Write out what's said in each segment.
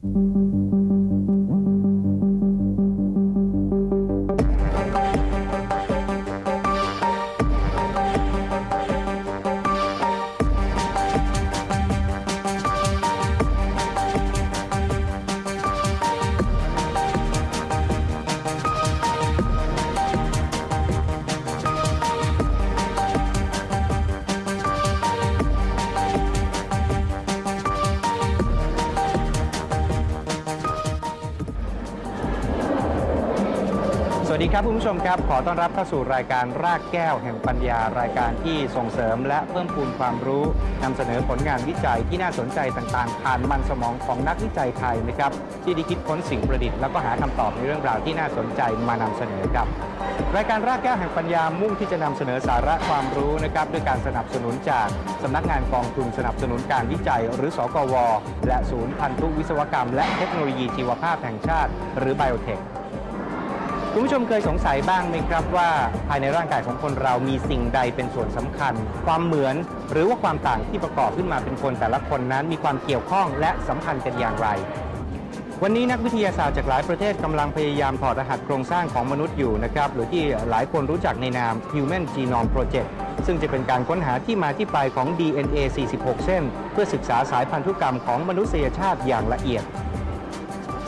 ส ผู้ชมครับ ขอต้อนรับเข้าสู่รายการรากแก้วแห่งปัญญารายการที่ส่งเสริม และเพิ่มพูนความรู้นำเสนอผลงานวิจัยที่น่าสนใจต่างๆ ผ่านมันสมองของนักวิจัยไทยนะครับ ที่ได้คิดค้นสิ่งประดิษฐ์แล้วก็หาคำตอบในเรื่องราวที่น่าสนใจมานำเสนอครับ รายการรากแก้วแห่งปัญญามุ่งที่จะนำเสนอสาระความรู้นะครับด้วยการสนับสนุนจากสำนักงานกองทุนสนับสนุนการวิจัย หรือสกว และศูนย์พันธุวิศวกรรม และเทคโนโลยีชีวภาพแห่งชาติ หรือไบโอเทค คุณผู้ชมเคยสงสัยบ้างไหมครับว่าภายในร่างกายของคนเรามีสิ่งใดเป็นส่วนสำคัญ ความเหมือนหรือว่าความต่างที่ประกอบขึ้นมาเป็นคนแต่ละคนนั้นมีความเกี่ยวข้องและสัมพันธ์กันอย่างไร วันนี้นักวิทยาศาสตร์จากหลายประเทศกำลังพยายามถอดรหัสโครงสร้างของมนุษย์อยู่นะครับหรือที่หลายคนรู้จักในนาม Human Genome Project ซึ่งจะเป็นการค้นหาที่มาที่ไปของ DNA 46 เส้น เพื่อศึกษาสายพันธุกรรมของมนุษยชาติอย่างละเอียด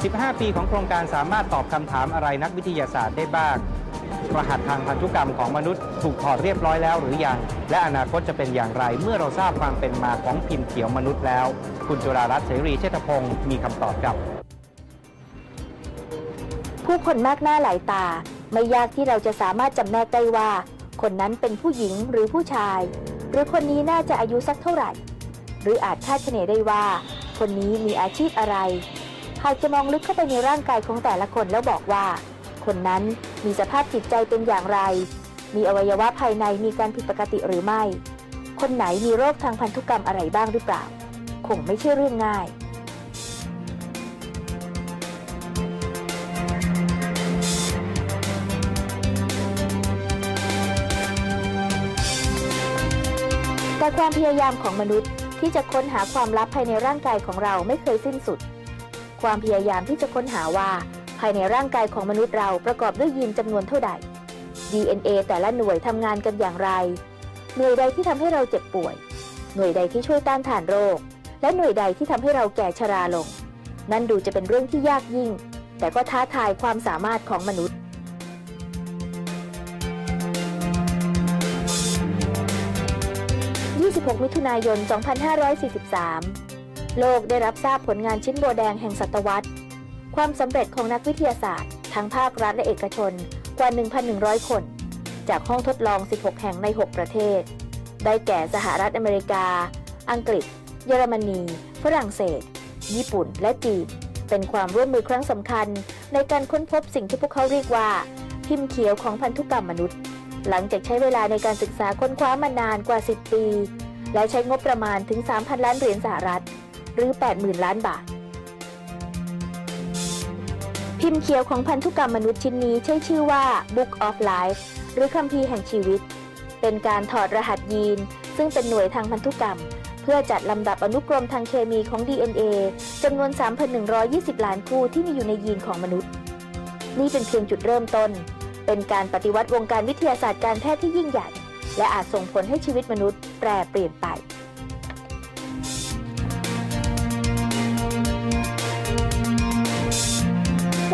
15 ปีของโครงการสามารถตอบคำถามอะไรนักวิทยาศาสตร์ได้บ้าง รหัสทางพันธุกรรมของมนุษย์ถูกถอดเรียบร้อยแล้วหรือยัง และอนาคตจะเป็นอย่างไร เมื่อเราทราบความเป็นมาของพิมพ์เขียวมนุษย์แล้ว คุณจุฬารัตน์เสรีเชษฐพงศ์มีคำตอบครับ ผู้คนมากหน้าหลายตา ไม่ยากที่เราจะสามารถจำแนกได้ว่า คนนั้นเป็นผู้หญิงหรือผู้ชาย หรือคนนี้น่าจะอายุสักเท่าไหร่ หรืออาจคาดคะเนได้ว่า คนนี้มีอาชีพอะไร หากจะมองลึกเข้าไปในร่างกายของแต่ละคนแล้วบอกว่า คนนั้นมีสภาพจิตใจเป็นอย่างไร มีอวัยวะภายในมีการผิดปกติหรือไม่ คนไหนมีโรคทางพันธุกรรมอะไรบ้างหรือเปล่า คงไม่ใช่เรื่องง่ายแต่ความพยายามของมนุษย์ที่จะค้นหาความลับภายในร่างกายของเราไม่เคยสิ้นสุด ความพยายามที่จะค้นหาว่า ภายในร่างกายของมนุษย์เราประกอบด้วยยีนจำนวนเท่าใด DNA แต่ละหน่วยทำงานกันอย่างไร หน่วยใดที่ทำให้เราเจ็บป่วย หน่วยใดที่ช่วยต้านทานโรค และหน่วยใดที่ทำให้เราแก่ชราลง นั่นดูจะเป็นเรื่องที่ยากยิ่ง แต่ก็ท้าทายความสามารถของมนุษย์26มิถุนายน 2543 โลกได้รับทราบผลงานชิ้นโบแดงแห่งศตวรรษ ความสำเร็จของนักวิทยาศาสตร์ ทั้งภาครัฐและเอกชนกว่า 1,100 คน จากห้องทดลอง 16 แห่งใน 6 ประเทศ ได้แก่สหรัฐอเมริกา อังกฤษ เยอรมนี ฝรั่งเศส ญี่ปุ่น และจีน เป็นความร่วมมือครั้งสำคัญ ในการค้นพบสิ่งที่พวกเขาเรียกว่า พิมพ์เขียวของพันธุกรรมมนุษย์ หลังจากใช้เวลาในการศึกษาค้นคว้ามานานกว่า 10 ปี และใช้งบประมาณถึง 3,000 ล้านเหรียญสหรัฐ รือ 80,000 ล้านบาท พิมพ์เขียวของพันธุกรรมมนุษย์ชิ้นนี้ใช้ชื่อว่า Book of Life หรือคัมภีร์แห่งชีวิต เป็นการถอดรหัสยีน ซึ่งเป็นหน่วยทางพันธุกรรม เพื่อจัดลำดับอนุกรมทางเคมีของ DNA จำนวน 3,120 ล้านคู่ที่มีอยู่ในยีนของมนุษย์ นี่เป็นเพียงจุดเริ่มต้น เป็นการปฏิวัติวงการวิทยาศาสตร์การแพทย์ที่ยิ่งใหญ่ และอาจส่งผลให้ชีวิตมนุษย์แปรเปลี่ยนไป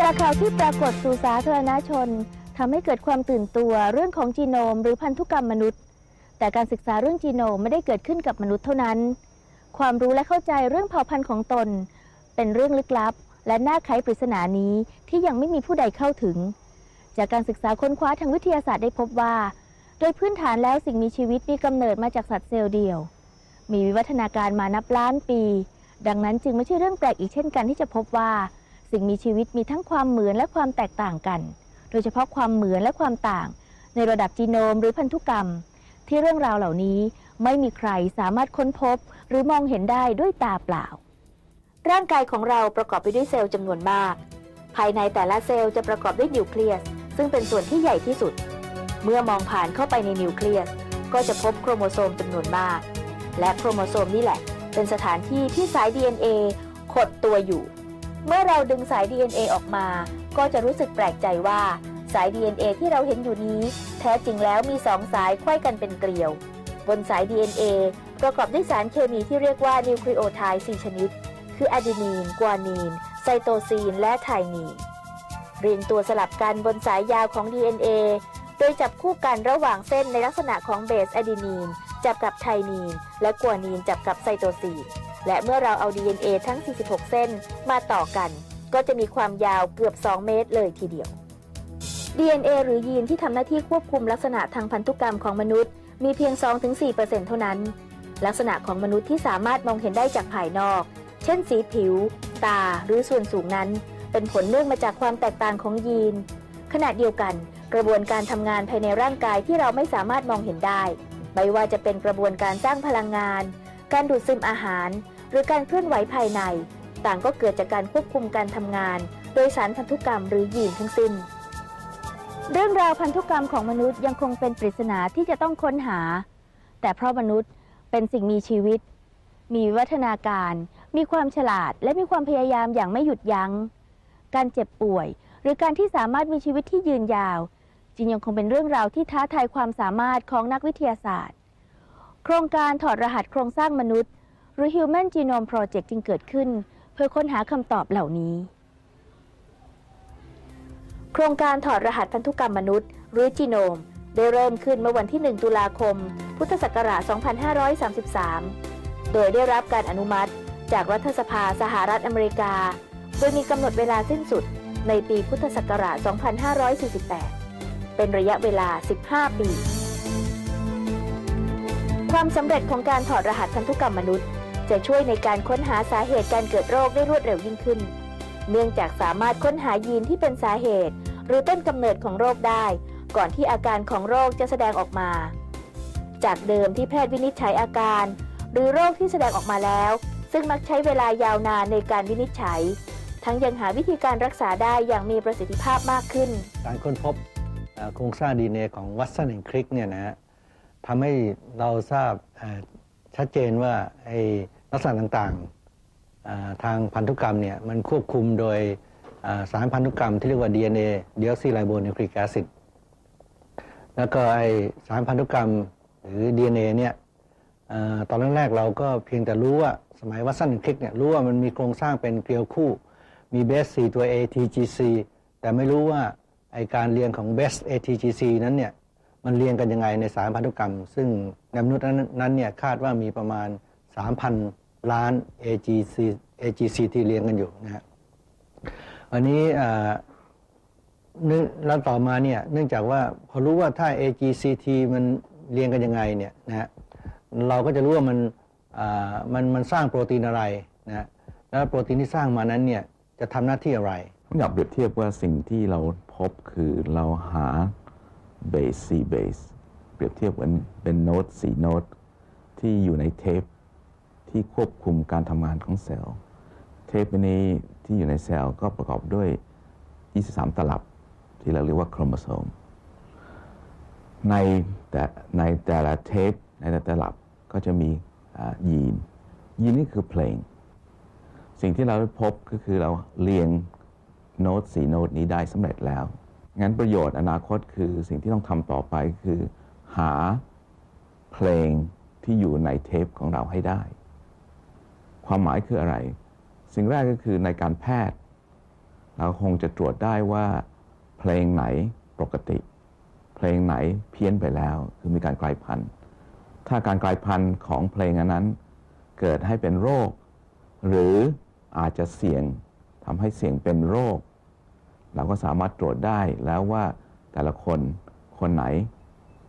จากข่าวที่ปรากฏสู่สาธารณชนทำให้เกิดความตื่นตัวเรื่องของจีโนม หรือพันธุกรรมมนุษย์ แต่การศึกษาเรื่องจีโนมไม่ได้เกิดขึ้นกับมนุษย์เท่านั้น ความรู้และเข้าใจเรื่องเผ่าพันธุ์ของตน เป็นเรื่องลึกลับ และน่าไขปริศนานี้ที่ยังไม่มีผู้ใดเข้าถึง จากการศึกษาค้นคว้าทางวิทยาศาสตร์ได้พบว่า โดยพื้นฐานแล้วสิ่งมีชีวิตมีกำเนิดมาจากสัตว์เซลล์เดียว มีวิวัฒนาการมานับล้านปี ดังนั้นจึงไม่ใช่เรื่องแปลกอีกเช่นกันที่จะพบว่า สิ่งมีชีวิตมีทั้งความเหมือนและความแตกต่างกัน โดยเฉพาะความเหมือนและความต่าง ในระดับจีโนมหรือพันธุกรรม ที่เรื่องราวเหล่านี้ไม่มีใครสามารถค้นพบ หรือมองเห็นได้ด้วยตาเปล่า ร่างกายของเราประกอบไปด้วยเซลล์จำนวนมาก ภายในแต่ละเซลล์จะประกอบด้วยนิวเคลียส ซึ่งเป็นส่วนที่ใหญ่ที่สุด เมื่อมองผ่านเข้าไปในนิวเคลียส ก็จะพบโครโมโซมจำนวนมาก และโครโมโซมนี่แหละ เป็นสถานที่ที่สาย DNA ขดตัวอยู่ เมื่อเราดึงสาย DNA ออกมา ก็จะรู้สึกแปลกใจว่า สาย DNA ที่เราเห็นอยู่นี้ แท้จริงแล้วมีสองสายไขว้กันเป็นเกลียว บนสาย DNA ประกอบด้วยสารเคมีที่เรียกว่านิวคลีโอไทด์4ชนิด คืออะดีนีน กวานีน ไซโตซีน และไทนีนเรียงตัวสลับกันบนสายยาวของ DNA โดยจับคู่กันระหว่างเส้นในลักษณะของเบสอะดีนีน จับกับไทนีน และกวานีนจับกับไซโตซีน และเมื่อเราเอา DNA ทั้ง 46 เส้นมาต่อกัน ก็จะมีความยาวเกือบ 2 เมตรเลยทีเดียว DNA หรือยีนที่ทำหน้าที่ควบคุมลักษณะทางพันธุกรรมของมนุษย์ มีเพียง 2-4%เท่านั้น ลักษณะของมนุษย์ที่สามารถมองเห็นได้จากภายนอก เช่นสีผิว ตาหรือส่วนสูงนั้น เป็นผลเนื่องมาจากความแตกต่างของยีน ขณะเดียวกัน กระบวนการทำงานภายในร่างกายที่เราไม่สามารถมองเห็นได้ ไม่ว่าจะเป็นกระบวนการสร้างพลังงาน การดูดซึมอาหาร หรือการเคลื่อนไหวภายใน ต่างก็เกิดจากการควบคุมการทำงาน โดยสารพันธุกรรมหรือยีนทั้งสิ้น เรื่องราวพันธุกรรมของมนุษย์ยังคงเป็นปริศนาที่จะต้องค้นหา แต่เพราะมนุษย์เป็นสิ่งมีชีวิต มีวิวัฒนาการ มีความฉลาด และมีความพยายามอย่างไม่หยุดยัง้ง การเจ็บป่วย หรือการที่สามารถมีชีวิตที่ยืนยาว จึงยังคงเป็นเรื่องราวที่ท้าทายความสามารถของนักวิทยาศาสตร์ โครงการถอดรหัสโครงสร้างมนุษย์ หรือ Human Genome Project จึงเกิดขึ้น เพื่อค้นหาคำตอบเหล่านี้ โครงการถอดรหัสพันธุกรรมมนุษย์ หรือจีโนม ได้เริ่มขึ้นเมื่อวันที่ 1 ตุลาคม พุทธศักราช 2533 โดยได้รับการอนุมัติ จากรัฐสภาสหรัฐอเมริกา โดยมีกำหนดเวลาสิ้นสุดในปีพุทธศักราช 2548 เป็นระยะเวลา 15 ปี ความสำเร็จของการถอดรหัสพันธุกรรมมนุษย์ จะช่วยในการค้นหาสาเหตุการเกิดโรคได้รวดเร็วยิ่งขึ้น เนื่องจากสามารถค้นหายีนที่เป็นสาเหตุ หรือต้นกำเนิดของโรคได้ ก่อนที่อาการของโรคจะแสดงออกมา จากเดิมที่แพทย์วินิจฉัยอาการ หรือโรคที่แสดงออกมาแล้ว ซึ่งมักใช้เวลายาวนานในการวินิจฉัย ทั้งยังหาวิธีการรักษาได้อย่างมีประสิทธิภาพมากขึ้น การค้นพบโครงสร้างดีเนของวัตสันแอนคริกเนี่ยนะฮะทำให้เราทราบชัดเจนว่าไอ้ ลักษณะต่างๆ ทางพันธุกรรมเนี่ยมันควบคุมโดยสารพันธุกรรมที่เรียกว่า DNA เดียอกซิไรโบนิวคลิกแอซิดแล้วก็ไอสารพันธุกรรมหรือ DNA เนี่ยอ่อตอนแรกๆเราก็เพียงแต่รู้ว่าสมัยวัตสันแอนคริกเนี่ยรู้ว่ามันมีโครงสร้างเป็นเกลียวคู่มีเบส4ตัว ATGC แต่ไม่รู้ว่าไอการเรียงของเบส ATGC นั้นเนี่ยมันเรียงกันยังไงในสารพันธุกรรม ซึ่งในมนุษย์นั้นนั้นเนี่ยคาดว่ามีประมาณ 3,000 ล้าน AGC AGC ที่เรียงกันอยู่นะฮะอันนี้อ่าเนื่องแล้วต่อมาเนี่ยเนื่องจากว่าพอรู้ว่าถ้า AGCT มันเรียงกันยังไงเนี่ยนะฮะเราก็จะรู้ว่ามันอ่ามันมันสร้างโปรตีนอะไรนะฮะแล้วโปรตีนที่สร้างมานั้นเนี่ยจะทำหน้าที่อะไรผมอยากเปรียบเทียบว่าสิ่งที่เราพบคือเราหาเบสสี่เบสเปรียบเทียบเหมือนเป็นโน้ตสี่โน้ตที่อยู่ในเทป ที่ควบคุมการทำงานของเซลล์ เทปนี้ที่อยู่ในเซลล์ก็ประกอบด้วย 23 ตลับ ที่เราเรียกว่าโครโมโซม ในแต่ในแต่ละเทปในแต่ละตลับก็จะมียีน ยีนนี่คือเพลง สิ่งที่เราได้พบก็คือเราเรียงโน้ตสีโน้ตนี้ได้สำเร็จแล้ว งั้นประโยชน์อนาคตคือสิ่งที่ต้องทำต่อไปคือหาเพลงที่อยู่ในเทปของเราให้ได้ ความหมายคืออะไร สิ่งแรกก็คือในการแพทย์ เราคงจะตรวจได้ว่า เพลงไหนปกติ เพลงไหนเพี้ยนไปแล้ว คือมีการกลายพันธุ์ ถ้าการกลายพันธุ์ของเพลงอนนั้น เกิดให้เป็นโรค หรืออาจจะเสี่ยงทำให้เสี่ยงเป็นโรค เราก็สามารถตรวจได้แล้วว่าแต่ละคนคนไหน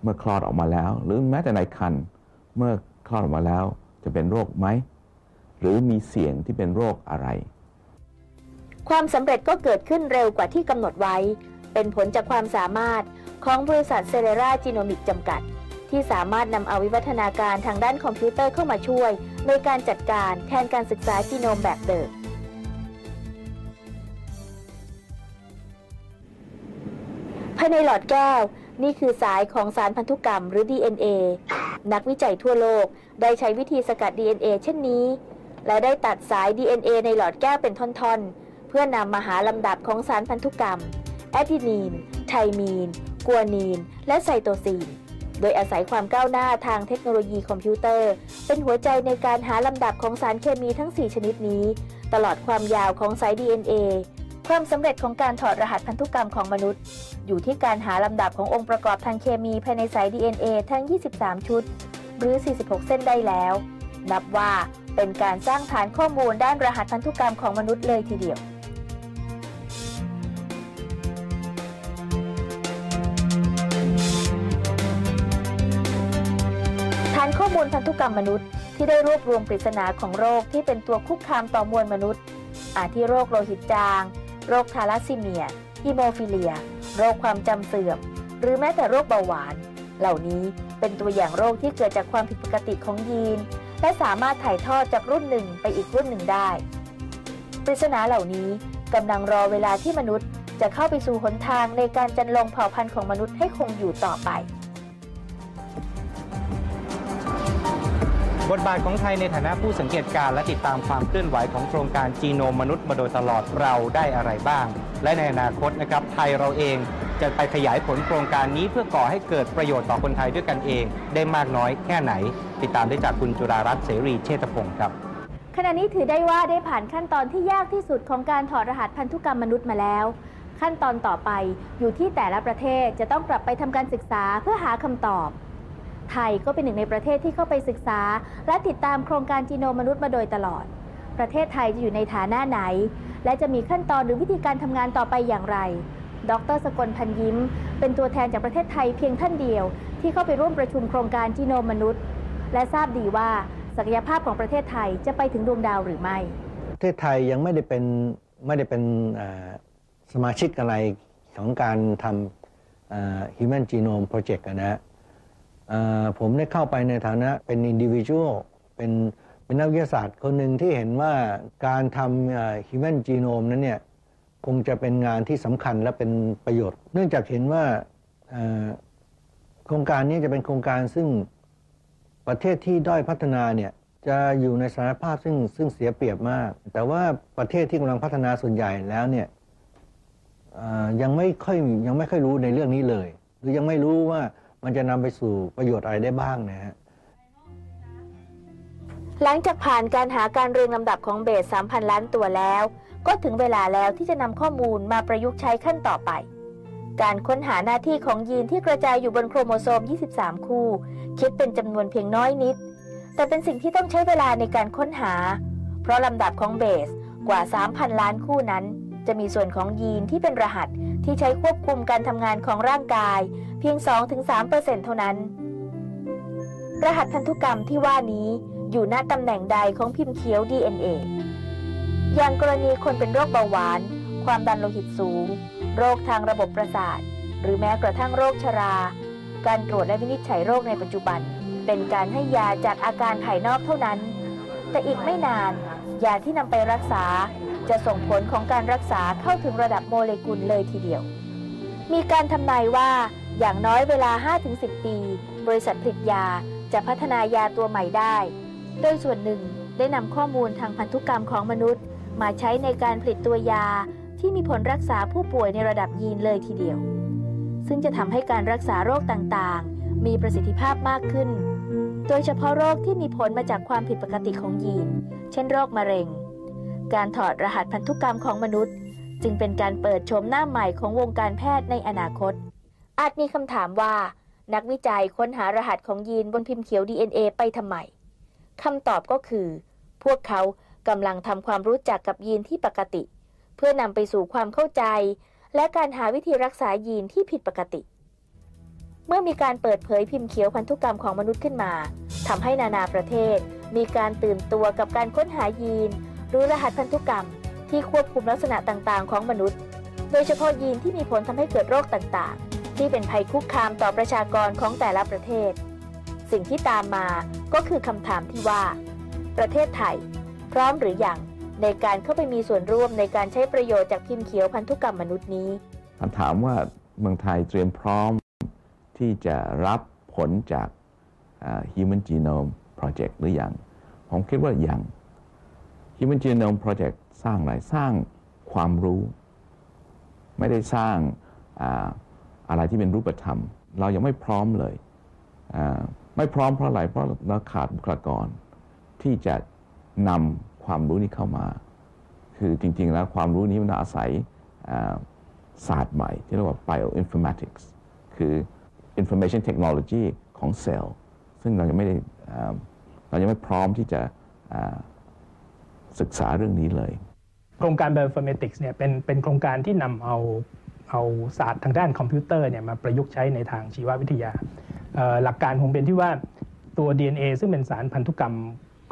เมื่อคลอดออกมาแล้ว หรือแม้แต่ในครรภ์เมื่อคลอดออกมาแล้วจะเป็นโรคไหม หรือมีเสี่ยงที่เป็นโรคอะไร ความสำเร็จก็เกิดขึ้นเร็วกว่าที่กำหนดไว้ เป็นผลจากความสามารถของบริษัทเซเ r ราจีโนมิกจำกัด ที่สามารถนำเอาวิวัฒนาการทางด้านคอมพิวเตอร์เข้ามาช่วย ในการจัดการแทนการศึกษาจีโนมแบบเดิมภายในหลอดแก้ว นี่คือสายของสารพันธุกรรมหรือ DNA นักวิจัยทั่วโลกได้ใช้วิธีสกัด DNA เช่นนี้ และได้ตัดสาย DNA ในหลอดแก้วเป็นท่อนๆ เพื่อนำมาหาลำดับของสารพันธุกรรม แอดินีน ไทมีน กัวนีน และไซโตซีน โดยอาศัยความก้าวหน้าทางเทคโนโลยีคอมพิวเตอร์ เป็นหัวใจในการหาลำดับของสารเคมีทั้ง 4 ชนิดนี้ ตลอดความยาวของสาย DNA ความสำเร็จของการถอดรหัสพันธุกรรมของมนุษย์ อยู่ที่การหาลำดับขององค์ประกอบทางเคมีภายในสาย DNA ทั้ง 23 ชุด หรือ 46 เส้นได้แล้ว นับว่า เป็นการสร้างฐานข้อมูลด้านรหัสพันธุกรรมของมนุษย์เลยทีเดียวฐานข้อมูลพันธุกรรมมนุษย์ที่ได้รวบรวมปริศนาของโรคที่เป็นตัวคุกคามต่อมวลมนุษย์ อาทิโรคโลหิตจาง โรคทาลัสซีเมียฮีโมฟิเลีย โรคความจำเสื่อม หรือแม้แต่โรคเบาหวาน เหล่านี้เป็นตัวอย่างโรคที่เกิดจากความผิดปกติของยีน และสามารถถ่ายทอดจากรุ่นหนึ่งไปอีกรุ่นหนึ่งได้ ปริศนาเหล่านี้กำลังรอเวลาที่มนุษย์จะเข้าไปสู่หนทางในการจันลงเผ่าพันธุ์ของมนุษย์ให้คงอยู่ต่อไป บทบาทของไทยในฐานะผู้สังเกตการณ์และติดตามความเคลื่อนไหวของโครงการจีโนมมนุษย์มาโดยตลอดเราได้อะไรบ้าง และในอนาคตนะครับไทยเราเอง จะไปขยายผลโครงการนี้เพื่อก่อให้เกิดประโยชน์ต่อคนไทยด้วยกันเอง ได้มากน้อยแค่ไหน ติดตามได้จากคุณจุรารัตน์เสรีเชษฐพงศ์ครับขณะนี้ถือได้ว่าได้ผ่านขั้นตอนที่ยากที่สุดของการถอดรหัสพันธุกรรมมนุษย์มาแล้ว ขั้นตอนต่อไปอยู่ที่แต่ละประเทศจะต้องกลับไปทำการศึกษาเพื่อหาคำตอบ ไทยก็เป็นหนึ่งในประเทศที่เข้าไปศึกษา และติดตามโครงการจีโนมมนุษย์มาโดยตลอด ประเทศไทยจะอยู่ในฐานะไหน และจะมีขั้นตอนหรือวิธีการทำงานต่อไปอย่างไร ดรสกลพันยิ้ม เป็นตัวแทนจากประเทศไทยเพียงท่านเดียว ที่เข้าไปร่วมประชุมโครงการจีโนมมนุษย์ และทราบดีว่าศักยภาพของประเทศไทยจะไปถึงดวงดาวหรือไม่ ประเทศไทยยังไม่ได้เป็นไม่ได้เป็นสมาชิกอะไรของการทำ Human Genome Project นะฮะผมได้เข้าไปในฐานะเป็น individual เป็นเป็นนักวิทยาศาสตร์คนหนึ่งที่เห็นว่าการทำ Human Genome นั้นเนี่ย คงจะเป็นงานที่สำคัญและเป็นประโยชน์ เนื่องจากเห็นว่าโครงการนี้จะเป็นโครงการซึ่งประเทศที่ด้อยพัฒนาเนี่ยจะอยู่ในสถานภาพซึ่งซึ่งเสียเปรียบมาก แต่ว่าประเทศที่กำลังพัฒนาส่วนใหญ่แล้วเนี่ยยังไม่ค่อยยังไม่ค่อยรู้ในเรื่องนี้เลย หรือยังไม่รู้ว่ามันจะนำไปสู่ประโยชน์อะไรได้บ้างนะฮะหลังจากผ่านการหาการเรียงลำดับของเบส 3,000 ล้านตัวแล้ว ก็ถึงเวลาแล้วที่จะนำข้อมูลมาประยุกต์ใช้ขั้นต่อไป การค้นหาหน้าที่ของยีนที่กระจายอยู่บนโครโมโซม 23 คู่ คิดเป็นจำนวนเพียงน้อยนิด แต่เป็นสิ่งที่ต้องใช้เวลาในการค้นหา เพราะลำดับของเบสกว่า 3,000 ล้านคู่นั้น จะมีส่วนของยีนที่เป็นรหัสที่ใช้ควบคุมการทำงานของร่างกาย เพียง 2-3%เท่านั้น รหัสพันธุกรรมที่ว่านี้อยู่ณตำแหน่งใดของพิมพ์เขียว DNA อย่างกรณีคนเป็นโรคเบาหวาน ความดันโลหิตสูง โรคทางระบบประสาท หรือแม้กระทั่งโรคชรา การตรวจและวินิจฉัยโรคในปัจจุบัน เป็นการให้ยาจากอาการภายนอกเท่านั้น แต่อีกไม่นาน ยาที่นำไปรักษาจะส่งผลของการรักษาเข้าถึงระดับโมเลกุลเลยทีเดียว มีการทำนายว่าอย่างน้อยเวลา 5-10 ปี บริษัทผลิตยาจะพัฒนายาตัวใหม่ได้ โดยส่วนหนึ่งได้นำข้อมูลทางพันธุกรรมของมนุษย์ มาใช้ในการผลิตตัวยาที่มีผลรักษาผู้ป่วยในระดับยีนเลยทีเดียว ซึ่งจะทำให้การรักษาโรคต่างๆ มีประสิทธิภาพมากขึ้น โดยเฉพาะโรคที่มีผลมาจากความผิดปกติของยีน เช่นโรคมะเร็ง การถอดรหัสพันธุกรรมของมนุษย์ จึงเป็นการเปิดโฉมหน้าใหม่ของวงการแพทย์ในอนาคต อาจมีคำถามว่า นักวิจัยค้นหารหัสของยีนบนพิมพ์เขียว DNA ไปทำไมคำตอบก็คือ พวกเขา กำลังทำความรู้จักกับยีนที่ปกติ เพื่อนำไปสู่ความเข้าใจ และการหาวิธีรักษายีนที่ผิดปกติ เมื่อมีการเปิดเผยพิมพ์เขียวพันธุกรรมของมนุษย์ขึ้นมาทำให้นานาประเทศ มีการตื่นตัวกับการค้นหายีน หรือรหัสพันธุกรรม ที่ควบคุมลักษณะต่างๆ ของมนุษย์ โดยเฉพาะยีนที่มีผลทำให้เกิดโรคต่างๆ ที่เป็นภัยคุกคามต่อประชากรของแต่ละประเทศ สิ่งที่ตามมาก็คือคำถามที่ว่า ประเทศไทย พร้อมหรืออยังในการเข้าไปมีส่วนร่วมในการใช้ประโยชน์จากพิมพ์เขียวพันธุกรรมมนุษย์นี้คำถามว่าเมืองไทยเตรียมพร้อมที่จะรับผลจาก Human Genome Project หรือยัง ผมคิดว่ายัง Human Genome Project สร้างอะไร สร้างความรู้ ไม่ได้สร้างอะไรที่เป็นรูปธรรม เรายังไม่พร้อมเลย ไม่พร้อมเพราะอะไร เพราะเราขาดบุคลากรที่จะ นำความรู้นี้เข้ามา คือจริง ๆ แล้วความรู้นี้มันอาศัยศาสตร์ใหม่ ที่เรียกว่า bioinformatics คือ information technology ของเซลล์ ซึ่งเรายังไม่ได้เรายังไม่พร้อมที่จะศึกษาเรื่องนี้เลย โครงการ Bioinformatics เนี่ยเป็นเป็นโครงการที่นำเอาเอาศาสตร์ทางด้านคอมพิวเตอร์เนี่ยมาประยุกต์ใช้ในทางชีววิทยา หลักการคงเป็นที่ว่าตัว DNA ซึ่งเป็นสารพันธุกรรม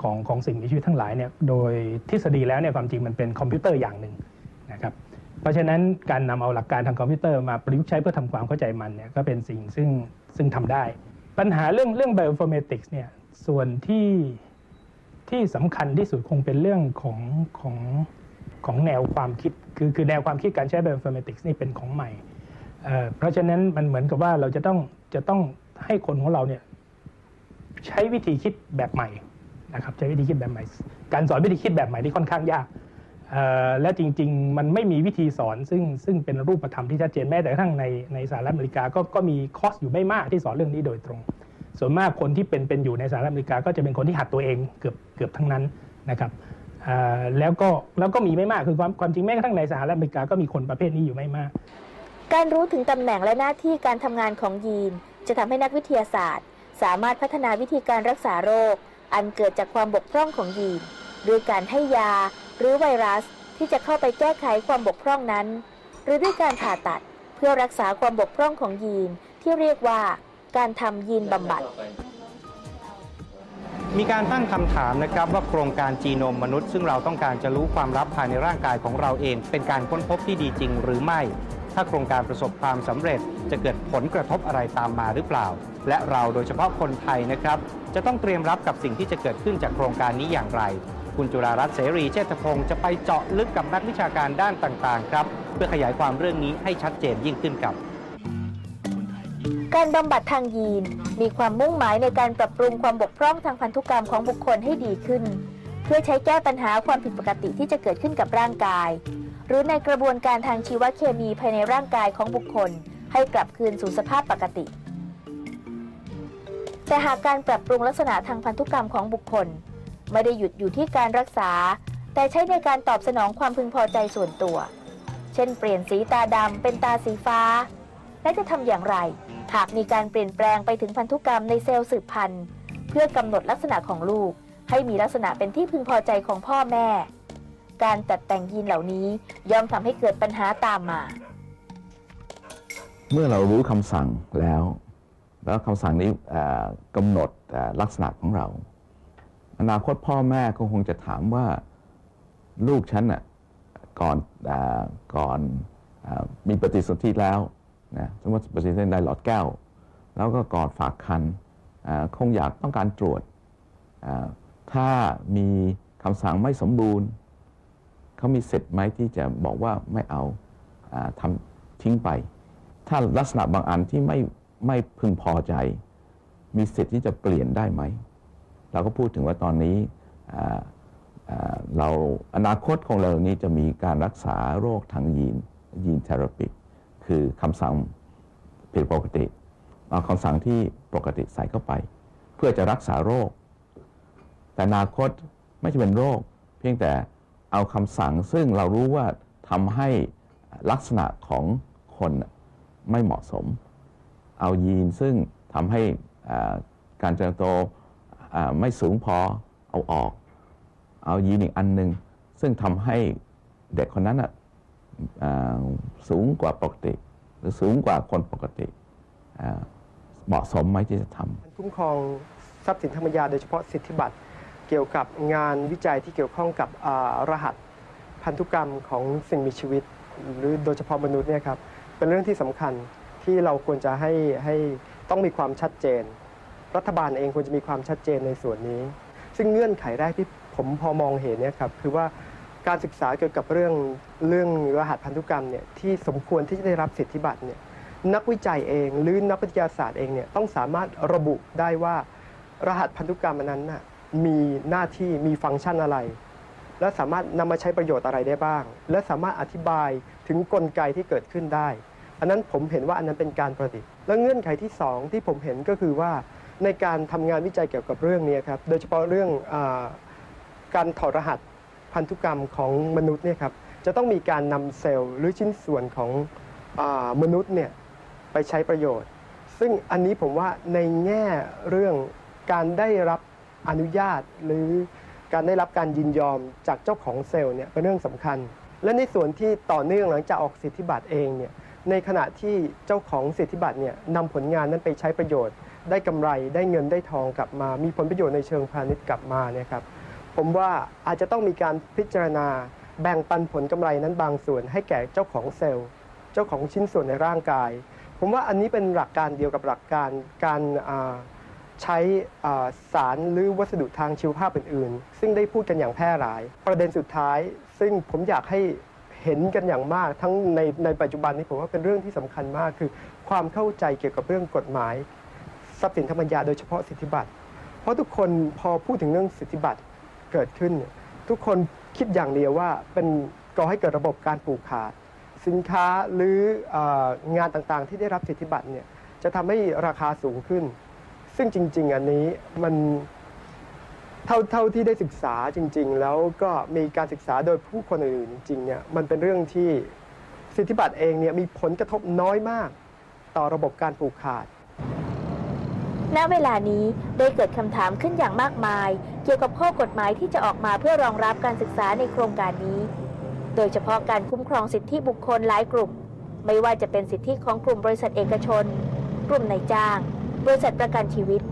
ของของสิ่งมีชีวิตทั้งหลายเนี่ยโดยทฤษฎีแล้วเนี่ยความจริงมันเป็นคอมพิวเตอร์อย่างหนึ่งนะครับเพราะฉะนั้นการนำเอาหลักการทางคอมพิวเตอร์มาประยุกต์ใช้เพื่อทำความเข้าใจมันเนี่ยก็เป็นสิ่งซึ่งซึ่งทำได้ ปัญหาเรื่องเรื่อง Bioinformatics เนี่ยส่วนที่ที่สำคัญที่สุดคงเป็นเรื่องของของของแนวความคิดคือคือแนวความคิดการใช้ bioinformatics นี่เป็นของใหม่เอ่อเพราะฉะนั้นมันเหมือนกับว่าเราจะต้องจะต้องให้คนของเราเนี่ยใช้วิธีคิดแบบใหม่ นะครับใช้วิธีคิดแบบใหม่ การสอนวิธีคิดแบบใหม่ที่ค่อนข้างยากและจริง ๆ มันไม่มีวิธีสอนซึ่งซึ่งเป็นรูปธรรมที่ชัดเจนแม้แต่กระทั่งในในสหรัฐอเมริกาก็ก็มีคอร์สอยู่ไม่มากที่สอนเรื่องนี้โดยตรง ส่วนมากคนที่เป็นเป็นอยู่ในสหรัฐอเมริกา ก็จะเป็นคนที่หัดตัวเองเกือบเกือบทั้งนั้นนะครับแล้วก็แล้วก็มีไม่มากคือความความจริงแม้กระทั่งในสหรัฐอเมริกาก็มีคนประเภทนี้อยู่ไม่มาก การรู้ถึงตำแหน่งและหน้าที่การทำงานของยีน จะทำให้นักวิทยาศาสตร์ สามารถพัฒนาวิธีการรักษาโรค อันเกิดจากความบกพร่องของยีนด้วยการให้ยาหรือไวรัสที่จะเข้าไปแก้ไขความบกพร่องนั้น หรือด้วยการผ่าตัดเพื่อรักษาความบกพร่องของยีนที่เรียกว่า การทำยีนบำบัด มีการตั้งคำถามนะครับว่าโครงการจีโนมมนุษย์ ซึ่งเราต้องการจะรู้ความลับภายในร่างกายของเราเอง เป็นการค้นพบที่ดีจริงหรือไม่ ถ้าโครงการประสบความสำเร็จ จะเกิดผลกระทบอะไรตามมาหรือเปล่า และเราโดยเฉพาะคนไทยนะครับ จะต้องเตรียมรับกับสิ่งที่จะเกิดขึ้นจากโครงการนี้อย่างไร คุณจุฬารัตน์เสรีเชษฐพงศ์จะไปเจาะลึกกับนักวิชาการด้านต่างๆครับเพื่อขยายความเรื่องนี้ให้ชัดเจนยิ่งขึ้นครับการบำบัดทางยีน มีความมุ่งหมายในการปรับปรุงความบกพร่องทางพันธุกรรมของบุคคลให้ดีขึ้น เพื่อใช้แก้ปัญหาความผิดปกติที่จะเกิดขึ้นกับร่างกาย หรือในกระบวนการทางชีวเคมีภายในร่างกายของบุคคล ให้กลับคืนสู่สภาพปกติ แต่หากการปรับปรุงลักษณะทางพันธุกรรมของบุคคล ไม่ได้หยุดอยู่ที่การรักษา แต่ใช้ในการตอบสนองความพึงพอใจส่วนตัว เช่น เปลี่ยนสีตาดำเป็นตาสีฟ้า และจะทำอย่างไร หากมีการเปลี่ยนแปลงไปถึงพันธุกรรมในเซลล์สืบพันธุ์ เพื่อกำหนดลักษณะของลูก ให้มีลักษณะเป็นที่พึงพอใจของพ่อแม่ การตัดแต่งยีนเหล่านี้ย่อมทำให้เกิดปัญหาตามมา เมื่อเรารู้คำสั่งแล้ว แล้วคำสั่งนี้กำหนดลักษณะของเรา อนาคตพ่อแม่ก็คงจะถามว่าลูกฉันน่ะก่อนอก่อนอมีปฏิสนธิแล้วนะสมมติปฏิสนธิในหลอดแก้ว แล้วก็ก่อนฝากคันคงอยากต้องการตรวจถ้ามีคำสั่งไม่สมบูรณ์ เขามีสิทธิ์ไหมที่จะบอกว่าไม่เอาอาทำทิ้งไป ถ้าลักษณะบางอันที่ไม่ไม่พึงพอใจ มีสิทธิ์ที่จะเปลี่ยนได้ไหม เราก็พูดถึงว่าตอนนี้เราอนาคตของเรานี้จะมีการรักษาโรคทางยีนยีนเทอราปีคือคำสั่งผิดปกติเอาคำสั่งที่ปกติใส่เข้าไป เพื่อจะรักษาโรค แต่อนาคตไม่ใช่เป็นโรค เพียงแต่ เอาคำสั่งซึ่งเรารู้ว่าทำให้ลักษณะของคนไม่เหมาะสม เอายีนซึ่งทำให้การเจริญเติบโตไม่สูงพอเอาออก เอายีนอีกอันหนึ่งซึ่งทำให้เด็กคนนั้นสูงกว่าปกติ หรือสูงกว่าคนปกติเหมาะสมไหมที่จะทำคุ้มครองทรัพย์สินทางปัญญาโดยเฉพาะสิทธิบัตร เกี่ยวกับงานวิจัยที่เกี่ยวข้องกับรหัสพันธุกรรมของสิ่งมีชีวิต หรือโดยเฉพาะมนุษย์เนี่ยครับเป็นเรื่องที่สำคัญที่เราควรจะให้ให้ต้องมีความชัดเจน รัฐบาลเองควรจะมีความชัดเจนในส่วนนี้ ซึ่งเงื่อนไขแรกที่ผมพอมองเห็นเนี่ยครับคือว่าการศึกษาเกี่ยวกับเรื่องเรื่องรหัสพันธุกรรมเนี่ยที่สมควรที่จะได้รับสิทธิบัตรเนี่ยนักวิจัยเองหรือนักวิทยาศาสตร์เองเนี่ยต้องสามารถระบุได้ว่ารหัสพันธุกรรมอันนั้นน่ะ มีหน้าที่มีฟังก์ชันอะไร และสามารถนำมาใช้ประโยชน์อะไรได้บ้าง และสามารถอธิบายถึงกลไกที่เกิดขึ้นได้ อันนั้นผมเห็นว่าอันนั้นเป็นการประดิษฐ์ และเงื่อนไขที่สองที่ผมเห็นก็คือว่าในการทำงานวิจัยเกี่ยวกับเรื่องนี้ครับ โดยเฉพาะเรื่องอการถอดรหัสพันธุกรรมของมนุษย์เนี่ยครับจะต้องมีการนำเซลล์หรือชิ้นส่วนของอมนุษย์เนี่ยไปใช้ประโยชน์ ซึ่งอันนี้ผมว่าในแง่เรื่องการได้รับ อนุญาตหรือการได้รับการยินยอมจากเจ้าของเซลล์เนี่ยเป็นเรื่องสำคัญ และในส่วนที่ต่อเนื่องหลังจากออกสิทธิบัตรเองเนี่ยในขณะที่เจ้าของสิทธิบัตรเนี่ยนำผลงานนั้นไปใช้ประโยชน์ ได้กำไรได้เงินได้ทองกลับมา มีผลประโยชน์ในเชิงพาณิชย์กลับมาเนี่ยครับผมว่าอาจจะต้องมีการพิจารณาแบ่งปันผลกำไรนั้นบางส่วน ให้แก่เจ้าของเซลล์ เจ้าของชิ้นส่วนในร่างกาย ผมว่าอันนี้เป็นหลักการเดียวกับหลักการการ ใช้สารหรือวัสดุทางชีวภาพอื่นๆ ซึ่งได้พูดกันอย่างแพร่หลาย ประเด็นสุดท้าย ซึ่งผมอยากให้เห็นกันอย่างมาก ทั้งในในปัจจุบันนี้ผมว่าเป็นเรื่องที่สำคัญมากคือ ความเข้าใจเกี่ยวกับเรื่องกฎหมาย ทรัพย์สินธรรมยาโดยเฉพาะสิทธิบัตร เพราะทุกคนพอพูดถึงเรื่องสิทธิบัตรเกิดขึ้น ทุกคนคิดอย่างเดียวว่าเป็นก่อให้เกิดระบบการผูกขาด สินค้าหรือเอองานต่างๆ ที่ได้รับสิทธิบัตรเนี่ยจะทำให้ราคาสูงขึ้น ซึ่งจริง ๆ อันนี้มันเท่าเท่าที่ได้ศึกษาจริง ๆ แล้วก็มีการศึกษาโดยผู้คนอื่นจริงเนี่ยมันเป็นเรื่องที่สิทธิบัตรเองเนี่ยมีผลกระทบน้อยมาก ต่อระบบการผูกขาด ณ เวลานี้ได้เกิดคำถามขึ้นอย่างมากมาย เกี่ยวกับข้อกฎหมายที่จะออกมาเพื่อรองรับการศึกษาในโครงการนี้ โดยเฉพาะการคุ้มครองสิทธิบุคคลหลายกลุ่ม ไม่ว่าจะเป็นสิทธิของกลุ่มบริษัทเอกชน กลุ่มนายจ้าง บริษัทประกันชีวิต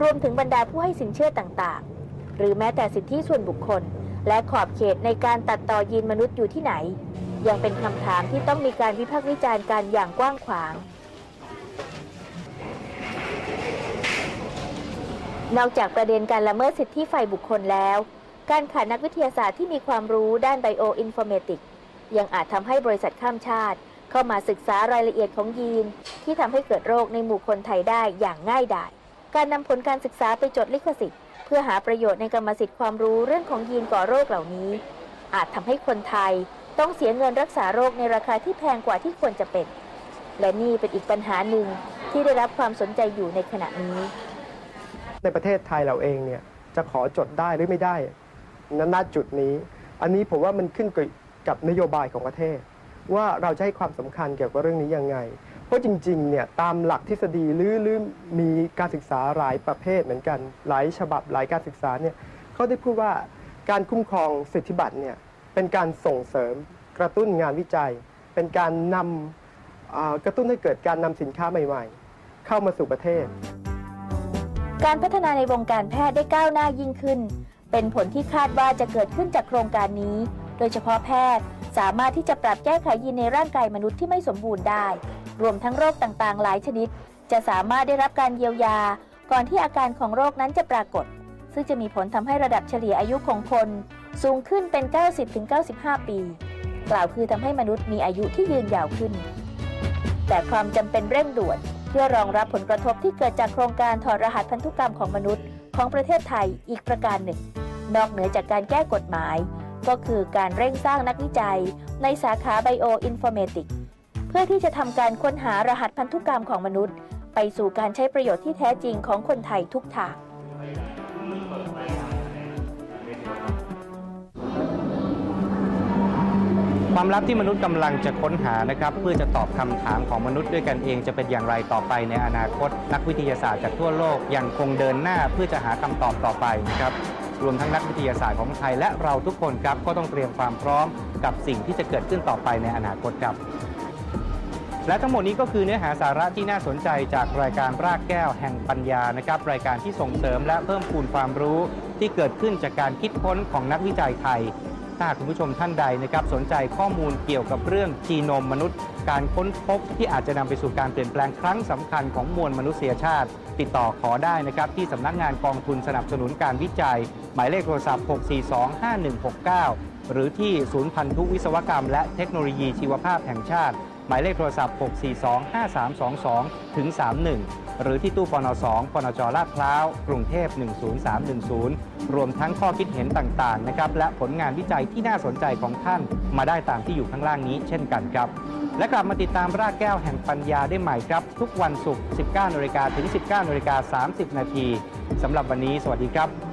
รวมถึงบรรดาผู้ให้สินเชื่อต่างๆ หรือแม้แต่สิทธิส่วนบุคคล และขอบเขตในการตัดต่อยีนมนุษย์อยู่ที่ไหน ยังเป็นคำถามที่ต้องมีการวิพากษ์วิจารณ์กันอย่างกว้างขวาง นอกจากประเด็นการละเมิดสิทธิฝ่ายบุคคลแล้ว การขาดนักวิทยาศาสตร์ที่มีความรู้ด้านไบโออินฟอร์เมติกยังอาจทำให้บริษัทข้ามชาติ เข้ามาศึกษารายละเอียดของยีน ที่ทำให้เกิดโรคในหมู่คนไทยได้อย่างง่ายดาย การนำผลการศึกษาไปจดลิขสิทธิ์ เพื่อหาประโยชน์ในกรรมสิทธิ์ความรู้เรื่องของยีนก่อโรคเหล่านี้ อาจทำให้คนไทยต้องเสียเงินรักษาโรคในราคาที่แพงกว่าที่ควรจะเป็น และนี่เป็นอีกปัญหาหนึ่งที่ได้รับความสนใจอยู่ในขณะนี้ ในประเทศไทยเราเองเนี่ยจะขอจดได้หรือไม่ได้ณณจุดนี้ อันนี้ผมว่ามันขึ้นกับนโยบายของประเทศ ว่าเราจะให้ความสำคัญเกี่ยวกับเรื่องนี้ยังไง เพราะจริงๆเนี่ยตามหลักทฤษฎีหรือหรือมีการศึกษาหลายประเภทเหมือนกัน หลายฉบับหลายการศึกษาเนี่ยเขาได้พูดว่าการคุ้มครองสิทธิบัตรเนี่ยเป็นการส่งเสริมกระตุ้นงานวิจัย เป็นการนำกระตุ้นให้เกิดการนำสินค้าใหม่ๆ เข้ามาสู่ประเทศ การพัฒนาในวงการแพทย์ได้ก้าวหน้ายิ่งขึ้น เป็นผลที่คาดว่าจะเกิดขึ้นจากโครงการนี้ โดยเฉพาะแพทย์สามารถที่จะปรับแก้ไขยีนในร่างกายมนุษย์ที่ไม่สมบูรณ์ได้ รวมทั้งโรคต่างๆ หลายชนิด จะสามารถได้รับการเยียวยา ก่อนที่อาการของโรคนั้นจะปรากฏ ซึ่งจะมีผลทำให้ระดับเฉลี่ยอายุของคน สูงขึ้นเป็น 90-95 ปี กล่าวคือทำให้มนุษย์มีอายุที่ยืนยาวขึ้น แต่ความจำเป็นเร่งด่วน เพื่อรองรับผลกระทบที่เกิดจากโครงการถอดรหัสพันธุกรรมของมนุษย์ ของประเทศไทยอีกประการหนึ่ง นอกเหนือจากการแก้กฎหมาย ก็คือการเร่งสร้างนักวิจัย ในสาขาไบโออินฟอร์เมติกเพื่อที่จะทำการค้นหารหัสพันธุกรรมของมนุษย์ ไปสู่การใช้ประโยชน์ที่แท้จริงของคนไทยทุกทางความลับที่มนุษย์กำลังจะค้นหานะครับเพื่อจะตอบคำถามของมนุษย์ด้วยกันเองจะเป็นอย่างไรต่อไปในอนาคต นักวิทยาศาสตร์จากทั่วโลกยังคงเดินหน้าเพื่อจะหาคำตอบต่อไปนะครับ รวมทั้งนักวิทยาศาสตร์ของไทยและเราทุกคนครับก็ต้องเตรียมความพร้อมกับสิ่งที่จะเกิดขึ้นต่อไปในอนาคตครับ และทั้งหมดนี้ก็คือเนื้อหาสาระที่น่าสนใจจากรายการรากแก้วแห่งปัญญานะครับ รายการที่ส่งเสริมและเพิ่มพูนความรู้ที่เกิดขึ้นจากการคิดค้นของนักวิจัยไทยถ้าหากคุณผู้ชมท่านใดนะครับสนใจข้อมูลเกี่ยวกับเรื่องจีโนมมนุษย์ การค้นพบที่อาจจะนำไปสู่การเปลี่ยนแปลงครั้งสำคัญของมวลมนุษยชาติ ติดต่อขอได้นะครับที่สำนักงานกองทุนสนับสนุนการวิจัย หมายเลขโทรศัพท์ 6425169 หรือที่ศูนย์พันธุวิศวกรรม และเทคโนโลยีชีวภาพแห่งชาติ หมายเลขโทรศัพท์ 6425322 ถึง 31 หรือที่ตู้ปน2ปนจลาดพร้าว กรุงเทพ 10310 รวมทั้งข้อคิดเห็นต่างๆนะครับและผลงานวิจัยที่น่าสนใจของท่านมาได้ตามที่อยู่ข้างล่างนี้ เช่นกันครับ และกลับมาติดตามรากแก้วแห่งปัญญาได้ใหม่ครับ ทุกวันศุกร์ 19นาฬิกาถึง 19นาฬิกา30 นาทีสำหรับวันนี้ สวัสดีครับ